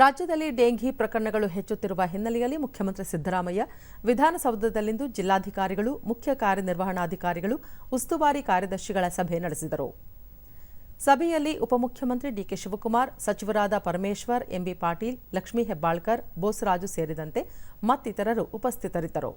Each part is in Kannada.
ರಾಜ್ಯದಲ್ಲಿ ಡೆಂಘಿ ಪ್ರಕರಣಗಳು ಹೆಚ್ಚುತ್ತಿರುವ ಹಿನ್ನೆಲೆಯಲ್ಲಿ ಮುಖ್ಯಮಂತ್ರಿ ಸಿದ್ದರಾಮಯ್ಯ ವಿಧಾನಸೌಧದಲ್ಲಿಂದು ಜಿಲ್ಲಾಧಿಕಾರಿಗಳು, ಮುಖ್ಯ ಕಾರ್ಯನಿರ್ವಹಣಾಧಿಕಾರಿಗಳು, ಉಸ್ತುವಾರಿ ಕಾರ್ಯದರ್ಶಿಗಳ ಸಭೆ ನಡೆಸಿದರು. ಸಭೆಯಲ್ಲಿ ಉಪಮುಖ್ಯಮಂತ್ರಿ ಡಿಕೆ ಶಿವಕುಮಾರ್, ಸಚಿವರಾದ ಪರಮೇಶ್ವರ್ ಎಂಬಿ ಪಾಟೀಲ್, ಲಕ್ಷ್ಮೀ ಹೆಬ್ಬಾಳ್ಕರ್, ಬೋಸರಾಜು ಸೇರಿದಂತೆ ಮತ್ತಿತರರು ಉಪಸ್ಥಿತರಿದ್ದರು.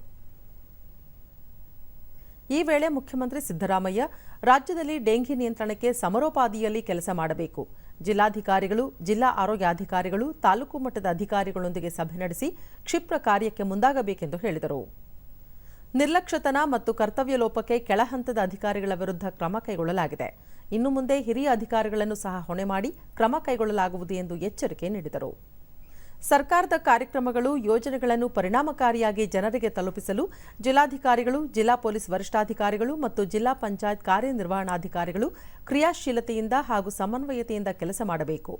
ಈ ವೇಳೆ ಮುಖ್ಯಮಂತ್ರಿ ಸಿದ್ದರಾಮಯ್ಯ, ರಾಜ್ಯದಲ್ಲಿ ಡೆಂಘಿ ನಿಯಂತ್ರಣಕ್ಕೆ ಸಮರೋಪಾದಿಯಲ್ಲಿ ಕೆಲಸ ಮಾಡಬೇಕು. ಜಿಲ್ಲಾಧಿಕಾರಿಗಳು, ಜಿಲ್ಲಾ ಆರೋಗ್ಯಾಧಿಕಾರಿಗಳು, ತಾಲೂಕು ಮಟ್ಟದ ಅಧಿಕಾರಿಗಳೊಂದಿಗೆ ಸಭೆ ನಡೆಸಿ ಕ್ಷಿಪ್ರ ಕಾರ್ಯಕ್ಕೆ ಮುಂದಾಗಬೇಕೆಂದು ಹೇಳಿದರು. ನಿರ್ಲಕ್ಷ್ಯತನ ಮತ್ತು ಕರ್ತವ್ಯ ಲೋಪಕ್ಕೆ ಕೆಳಹಂತದ ಅಧಿಕಾರಿಗಳ ವಿರುದ್ಧ ಕ್ರಮ ಕೈಗೊಳ್ಳಲಾಗಿದೆ. ಇನ್ನು ಮುಂದೆ ಹಿರಿಯ ಅಧಿಕಾರಿಗಳನ್ನು ಸಹ ಹೊಣೆ ಮಾಡಿ ಕ್ರಮ ಕೈಗೊಳ್ಳಲಾಗುವುದು ಎಂದು ಎಚ್ಚರಿಕೆ ನೀಡಿದರು. ಸರ್ಕಾರದ ಕಾರ್ಯಕ್ರಮಗಳು ಯೋಜನೆಗಳನ್ನು ಪರಿಣಾಮಕಾರಿಯಾಗಿ ಜನರಿಗೆ ತಲುಪಿಸಲು ಜಿಲ್ಲಾಧಿಕಾರಿಗಳು, ಜಿಲ್ಲಾ ಪೊಲೀಸ್ ವರಿಷ್ಠಾಧಿಕಾರಿಗಳು ಮತ್ತು ಜಿಲ್ಲಾ ಪಂಚಾಯತ್ ಕಾರ್ಯನಿರ್ವಹಣಾಧಿಕಾರಿಗಳು ಕ್ರಿಯಾಶೀಲತೆಯಿಂದ ಹಾಗೂ ಸಮನ್ವಯತೆಯಿಂದ ಕೆಲಸ ಮಾಡಬೇಕು.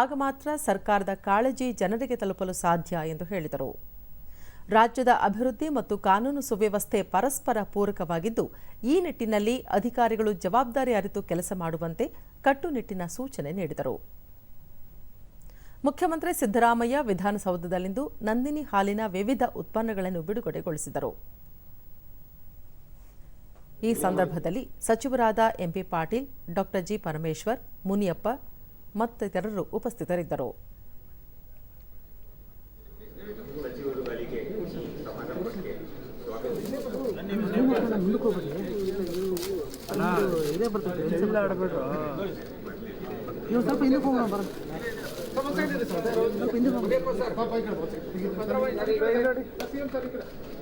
ಆಗ ಮಾತ್ರ ಸರ್ಕಾರದ ಕಾಳಜಿ ಜನರಿಗೆ ತಲುಪಲು ಸಾಧ್ಯ ಎಂದು ಹೇಳಿದರು. ರಾಜ್ಯದ ಅಭಿವೃದ್ಧಿ ಮತ್ತು ಕಾನೂನು ಸುವ್ಯವಸ್ಥೆ ಪರಸ್ಪರ ಪೂರಕವಾಗಿದ್ದು, ಈ ನಿಟ್ಟಿನಲ್ಲಿ ಅಧಿಕಾರಿಗಳು ಜವಾಬ್ದಾರಿ ಅರಿತು ಕೆಲಸ ಮಾಡುವಂತೆ ಕಟ್ಟುನಿಟ್ಟಿನ ಸೂಚನೆ ನೀಡಿದರು. ಮುಖ್ಯಮಂತ್ರಿ ಸಿದ್ದರಾಮಯ್ಯ ವಿಧಾನಸೌಧದಲ್ಲಿಂದು ನಂದಿನಿ ಹಾಲಿನ ವಿವಿಧ ಉತ್ಪನ್ನಗಳನ್ನು ಬಿಡುಗಡೆಗೊಳಿಸಿದರು. ಈ ಸಂದರ್ಭದಲ್ಲಿ ಸಚಿವರಾದ MP Patil doctor G Parameshwar Muniyappa ಮತ್ತಿತರರು ಉಪಸ್ಥಿತರಿದ್ದರು. ಇದೇ ಬರ್ತದೆ ಎಲ್ಲ ನೀವು ಸ್ವಲ್ಪ ಹಿಂದಕ್ಕೆ ಹೋಗೋಣ ಬರ ಸ್ವಲ್ಪ ಹಿಂದಕ್ಕೆ ಹೋಗೋಣ